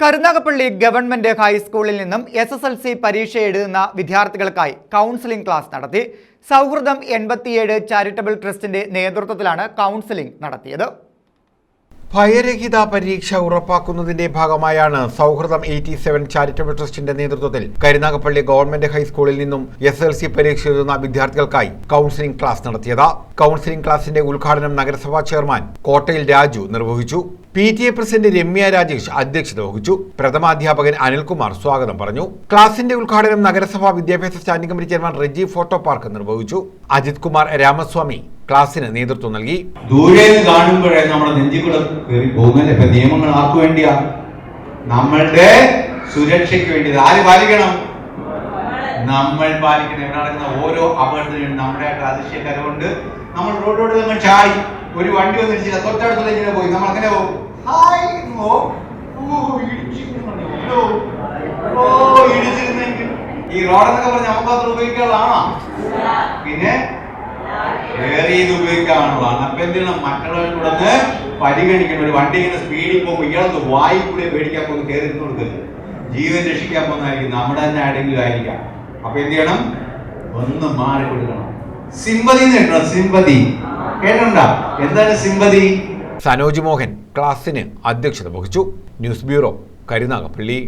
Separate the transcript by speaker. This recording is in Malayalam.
Speaker 1: കരുനാഗപ്പള്ളി ഗവൺമെന്റ് ഹൈസ്കൂളിൽ നിന്നും എസ് എസ് എൽ സി പരീക്ഷ എഴുതുന്ന വിദ്യാർത്ഥികൾക്കായി കൗൺസിലിംഗ് ക്ലാസ് നടത്തി. സൗഹൃദം എൺപത്തിയേഴ് ചാരിറ്റബിൾ ട്രസ്റ്റിന്റെ നേതൃത്വത്തിലാണ് കൗൺസിലിംഗ് നടത്തിയത്.
Speaker 2: ഭയരഹിത പരീക്ഷ ഉറപ്പാക്കുന്നതിന്റെ ഭാഗമായാണ് സൗഹൃദം എയ്റ്റി സെവൻ ചാരിറ്റബിൾ ട്രസ്റ്റിന്റെ നേതൃത്വത്തിൽ കരുനാഗപ്പള്ളി ഗവൺമെന്റ് ഹൈസ്കൂളിൽ നിന്നും എസ് എൽ സി പരീക്ഷ എഴുതുന്ന വിദ്യാർത്ഥികൾക്കായി കൗൺസിലിംഗ് ക്ലാസ് നടത്തിയത്. കൗൺസിലിംഗ് ക്ലാസിന്റെ ഉദ്ഘാടനം നഗരസഭാ ചെയർമാൻ കോട്ടയിൽ രാജു നിർവഹിച്ചു. P T A president Ramya Rajesh അധ്യക്ഷത വഹിച്ചു. പ്രഥമാധ്യാപകൻ അനിൽകുമാർ സ്വാഗതം പറഞ്ഞു. ക്ലാസിന്റെ ഉദ്ഘാടനം നഗരസഭാ വിദ്യാഭ്യാസ standing committee chairman Reji photo park നിർവഹിച്ചു. അജിത് കുമാർ രാമസ്വാമി ക്ലാസിന് നേതൃത്വം നൽകി.
Speaker 3: ദൂരെ കാണുമ്പോഴേ നമ്മുടെ കയറി പോകുന്നില്ല? നിയമങ്ങൾ ആർക്കു നമ്മളുടെ സുരക്ഷയ്ക്ക് വേണ്ടി ആര് പാലിക്കണം? നമ്മൾ പാലിക്കണം. ഇവിടെ നടക്കുന്ന ഓരോ അപകടത്തിനും നമ്മുടെ അതിശയക്കരമുണ്ട് നമ്മൾ റോഡോട് നമ്മൾ ചായി ഒരു വണ്ടി വന്ന് ഇടിച്ചില്ല. തൊട്ടടുത്തുള്ള ഇങ്ങനെ പോയി. നമ്മൾ അങ്ങനെ പോകും. ഹായ്. ഓ. ഓ. ഈ റോഡെന്നൊക്കെ പറഞ്ഞ നമുക്ക് അത്ര ഉപയോഗിക്കാനുള്ളതാണോ? പിന്നെ വേറെ ഇത് ഉപയോഗിക്കാനുള്ളതാണ് അപ്പൊ എന്ത് ചെയ്യണം മറ്റുള്ളവർ കൂടെ പരിഗണിക്കണം? ഒരു വണ്ടി ഇങ്ങനെ സ്പീഡിൽ പോകുമ്പോൾ ഇയാളൊന്ന് വായി കൂടെ പേടിക്കാൻ പോകുന്ന കയറി കൊടുക്കരുത് ജീവൻ രക്ഷിക്കാൻ പോകുന്നതായിരിക്കും. നമ്മുടെ തന്നെ ആരെങ്കിലും ആയിരിക്കാം. അപ്പൊ എന്ത് ചെയ്യണം? ഒന്ന് മാറി കൊടുക്കണം സിമ്പതി എന്ന് കേട്ടോ സിമ്പതി. എന്താണ് സിമ്പതി?
Speaker 2: സനോജ് മോഹൻ ക്ലാസിന് അധ്യക്ഷത വഹിച്ചു. News bureau Karunagappally.